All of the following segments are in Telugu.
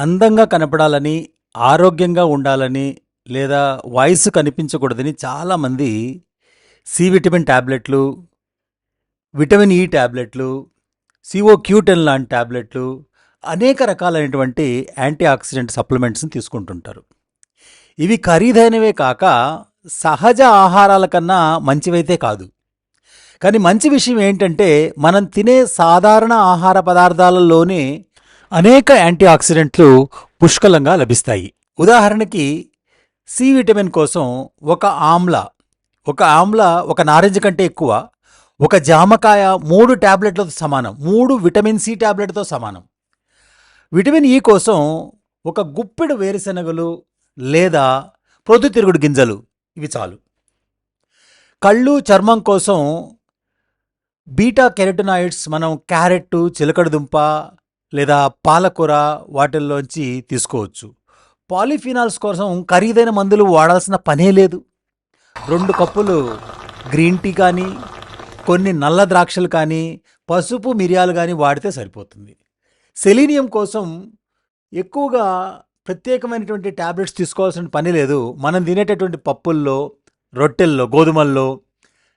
అందంగా కనపడాలని, ఆరోగ్యంగా ఉండాలని, లేదా వాయిస్ కనిపించకూడదని చాలామంది సి విటమిన్ టాబ్లెట్లు, విటమిన్ ఈ టాబ్లెట్లు, సిఓ క్యూ10 లాంటి ట్యాబ్లెట్లు అనేక రకాలైనటువంటి యాంటీ ఆక్సిడెంట్ సప్లిమెంట్స్‌ని తీసుకుంటుంటారు. ఇవి ఖరీదైనవే కాక సహజ ఆహారాల కన్నా మంచివైతే కాదు. కానీ మంచి విషయం ఏంటంటే మనం తినే సాధారణ ఆహార పదార్థాలలోనే అనేక యాంటీ ఆక్సిడెంట్లు పుష్కలంగా లభిస్తాయి. ఉదాహరణకి సి విటమిన్ కోసం ఒక ఆమ్ల, ఒక ఆమ్ల ఒక నారింజ కంటే ఎక్కువ, ఒక జామకాయ మూడు టాబ్లెట్లతో సమానం. మూడు విటమిన్ సి టాబ్లెట్‌తో సమానం. విటమిన్ ఇ కోసం ఒక గుప్పెడు వేరుశనగలు లేదా ప్రొద్దుతిరుగుడు గింజలు ఇవి చాలు. కళ్ళు, చర్మం కోసం బీటా కెరటినాయిడ్స్ మనం క్యారెట్టు, చిలకడదుంప లేదా పాలకూర వాటిల్లోంచి తీసుకోవచ్చు. పాలిఫినాల్స్ కోసం ఖరీదైన మందులు వాడాల్సిన పనే లేదు. రెండు కప్పులు గ్రీన్ టీ కానీ, కొన్ని నల్ల ద్రాక్షలు కానీ, పసుపు, మిరియాలు కానీ వాడితే సరిపోతుంది. సెలీనియం కోసం ఎక్కువగా ప్రత్యేకమైనటువంటి టాబ్లెట్స్ తీసుకోవాల్సిన పని లేదు. మనం తినేటటువంటి పప్పుల్లో, రొట్టెల్లో, గోధుమల్లో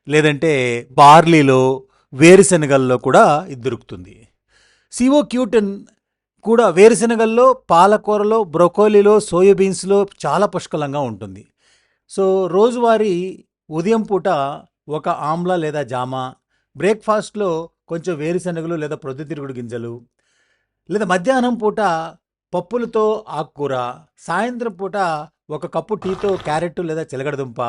లేదంటే బార్లీలో, వేరుశనగల్లో కూడా ఇది దొరుకుతుంది. సిఓ క్యూ10 కూడా వేరుశనగల్లో, పాలకూరలో, బ్రొకోలీలో, సోయాబీన్స్‌లో చాలా పుష్కలంగా ఉంటుంది. సో, రోజువారీ ఉదయం పూట ఒక ఆమ్ల లేదా జామ, బ్రేక్‌ఫాస్ట్‌లో కొంచెం వేరుశనగలు లేదా ప్రొద్దుతిరుగుడు గింజలు, లేదా మధ్యాహ్నం పూట పప్పులతో ఆకుకూర, సాయంత్రం పూట ఒక కప్పు టీతో క్యారెట్ లేదా చిలగడదుంప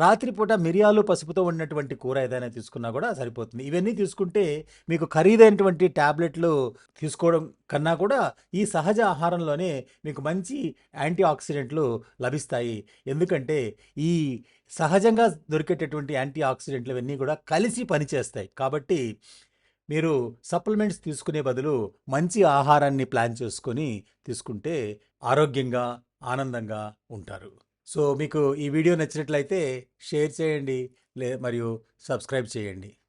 రాత్రిపూట మిరియాలు, పసుపుతో ఉన్నటువంటి కూర ఏదైనా తీసుకున్నా కూడా సరిపోతుంది. ఇవన్నీ తీసుకుంటే మీకు ఖరీదైనటువంటి టాబ్లెట్లు తీసుకోవడం కన్నా కూడా ఈ సహజ ఆహారంలోనే మీకు మంచి యాంటీ ఆక్సిడెంట్లు లభిస్తాయి. ఎందుకంటే ఈ సహజంగా దొరికేటటువంటి యాంటీ ఆక్సిడెంట్లు ఇవన్నీ కూడా కలిసి పనిచేస్తాయి. కాబట్టి మీరు సప్లిమెంట్స్ తీసుకునే బదులు మంచి ఆహారాన్ని ప్లాన్ చేసుకొని తీసుకుంటే ఆరోగ్యంగా, ఆనందంగా ఉంటారు. సో, మీకు ఈ వీడియో నచ్చినట్లయితే షేర్ చేయండి. లే మరియు సబ్స్క్రైబ్ చేయండి.